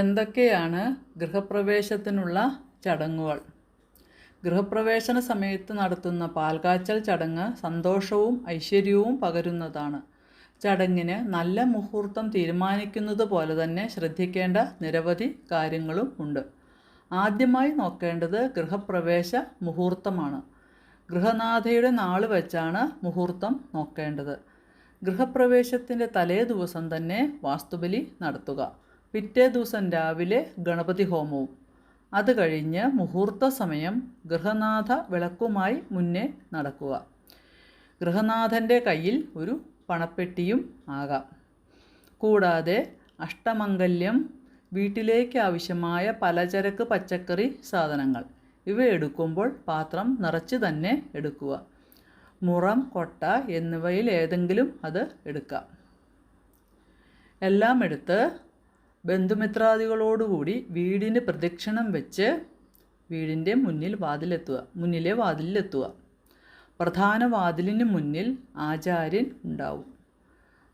എന്തൊക്കെയാണ് ഗൃഹപ്രവേശത്തിനുള്ള ചടങ്ങുകൾ? ഗൃഹപ്രവേശന സമയത്ത് നടത്തുന്ന പാൽകാച്ചൽ ചടങ്ങ് സന്തോഷവും ഐശ്വര്യവും പകരുന്നതാണ്. ചടങ്ങിന് നല്ല മുഹൂർത്തം തീരുമാനിക്കുന്നത് പോലെ തന്നെ ശ്രദ്ധിക്കേണ്ട നിരവധി കാര്യങ്ങളും ഉണ്ട്. ആദ്യമായി നോക്കേണ്ടത് ഗൃഹപ്രവേശ മുഹൂർത്തമാണ്. ഗൃഹനാഥയുടെ നാൾ വെച്ചാണ് മുഹൂർത്തം നോക്കേണ്ടത്. ഗൃഹപ്രവേശത്തിന്റെ തലേ ദിവസം തന്നെ വാസ്തുബലി നടത്തുക. പിറ്റേ ദിവസം രാവിലെ ഗണപതി ഹോമവും. അത് കഴിഞ്ഞ് മുഹൂർത്ത സമയം ഗൃഹനാഥ വിളക്കുമായി മുന്നേ നടക്കുക. ഗൃഹനാഥന്റെ കയ്യിൽ ഒരു പണപ്പെട്ടിയും ആകാം. കൂടാതെ അഷ്ടമംഗല്യം വീട്ടിലേക്ക് ആവശ്യമായ പലചരക്ക് പച്ചക്കറി സാധനങ്ങൾ ഇവ എടുക്കുമ്പോൾ പാത്രം നിറച്ച് തന്നെ എടുക്കുക. മുറം കൊട്ട എന്നിവയിൽ ഏതെങ്കിലും അത് എടുക്കാം. എല്ലാം എടുത്ത് ബന്ധുമിത്രാദികളോടുകൂടി വീടിന് പ്രദക്ഷിണം വെച്ച് വീടിന്റെ മുന്നിൽ വാതിലെത്തുക മുന്നിലെ വാതിലിലെത്തുക. പ്രധാന വാതിലിന് മുന്നിൽ ആചാര്യൻ ഉണ്ടാവും.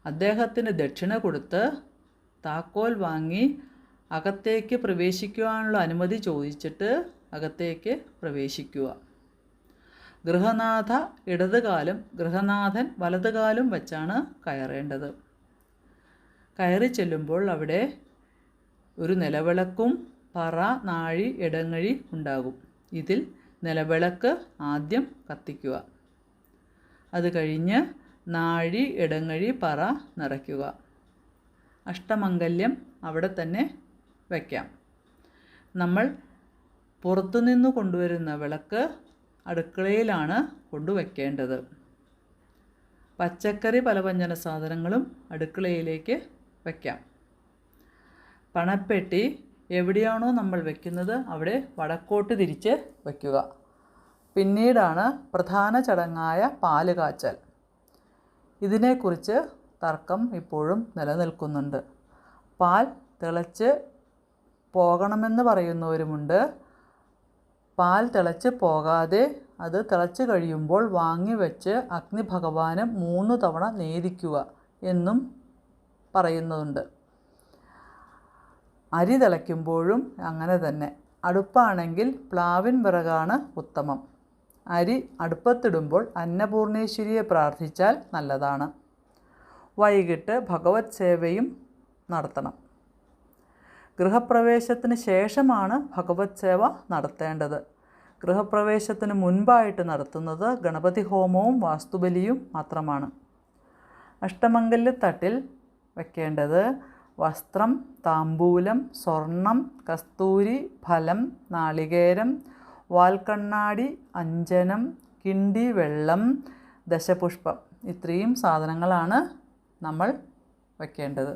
അദ്ദേഹത്തിന് ദക്ഷിണ കൊടുത്ത് താക്കോൽ വാങ്ങി അകത്തേക്ക് പ്രവേശിക്കുവാനുള്ള അനുമതി ചോദിച്ചിട്ട് അകത്തേക്ക് പ്രവേശിക്കുക. ഗൃഹനാഥ ഇടതുകാലും ഗൃഹനാഥൻ വലതുകാലം വച്ചാണ് കയറേണ്ടത്. കയറി ചെല്ലുമ്പോൾ അവിടെ ഒരു നിലവിളക്കും പറ നാഴി ഇടങ്ങഴി ഉണ്ടാകും. ഇതിൽ നിലവിളക്ക് ആദ്യം കത്തിക്കുക. അത് കഴിഞ്ഞ് നാഴി ഇടങ്ങഴി പറ നിറയ്ക്കുക. അഷ്ടമംഗല്യം അവിടെ തന്നെ വയ്ക്കാം. നമ്മൾ പുറത്തുനിന്ന് കൊണ്ടുവരുന്ന വിളക്ക് അടുക്കളയിലാണ് കൊണ്ടുവയ്ക്കേണ്ടത് പച്ചക്കറി പലവ്യഞ്ജന സാധനങ്ങളും അടുക്കളയിലേക്ക് വയ്ക്കാം. പണപ്പെട്ടി എവിടെയാണോ നമ്മൾ വെക്കുന്നത് അവിടെ വടക്കോട്ട് തിരിച്ച് വയ്ക്കുക പിന്നീടാണ് പ്രധാന ചടങ്ങായ പാൽ കാച്ചൽ ഇതിനെക്കുറിച്ച് തർക്കം ഇപ്പോഴും നിലനിൽക്കുന്നുണ്ട്. പാൽ തിളച്ച് പോകണമെന്ന് പറയുന്നവരുമുണ്ട്. പാൽ തിളച്ച് പോകാതെ അത് തിളച്ച് കഴിയുമ്പോൾ വാങ്ങി വെച്ച് അഗ്നി ഭഗവാന് മൂന്ന് തവണ നേദിക്കുക എന്നും പറയുന്നുണ്ട് അരി തിളയ്ക്കുമ്പോഴും അങ്ങനെ തന്നെ. അടുപ്പാണെങ്കിൽ പ്ലാവിൻ വിറകാണ് ഉത്തമം. അരി അടുപ്പത്തിടുമ്പോൾ അന്നപൂർണേശ്വരിയെ പ്രാർത്ഥിച്ചാൽ നല്ലതാണ്. വൈകിട്ട് ഭഗവത് സേവയും നടത്തണം. ഗൃഹപ്രവേശത്തിന് ശേഷമാണ് ഭഗവത് സേവ നടത്തേണ്ടത്. ഗൃഹപ്രവേശത്തിന് മുൻപായിട്ട് നടത്തുന്നത് ഗണപതി ഹോമവും വാസ്തുബലിയും മാത്രമാണ്. അഷ്ടമംഗല്യത്തട്ടിൽ വയ്ക്കേണ്ടത് വസ്ത്രം താമ്പൂലം സ്വർണം കസ്തൂരി ഫലം നാളികേരം വാൽക്കണ്ണാടി അഞ്ജനം കിണ്ടി വെള്ളം ദശപുഷ്പം. ഇത്രയും സാധനങ്ങളാണ് നമ്മൾ വയ്ക്കേണ്ടത്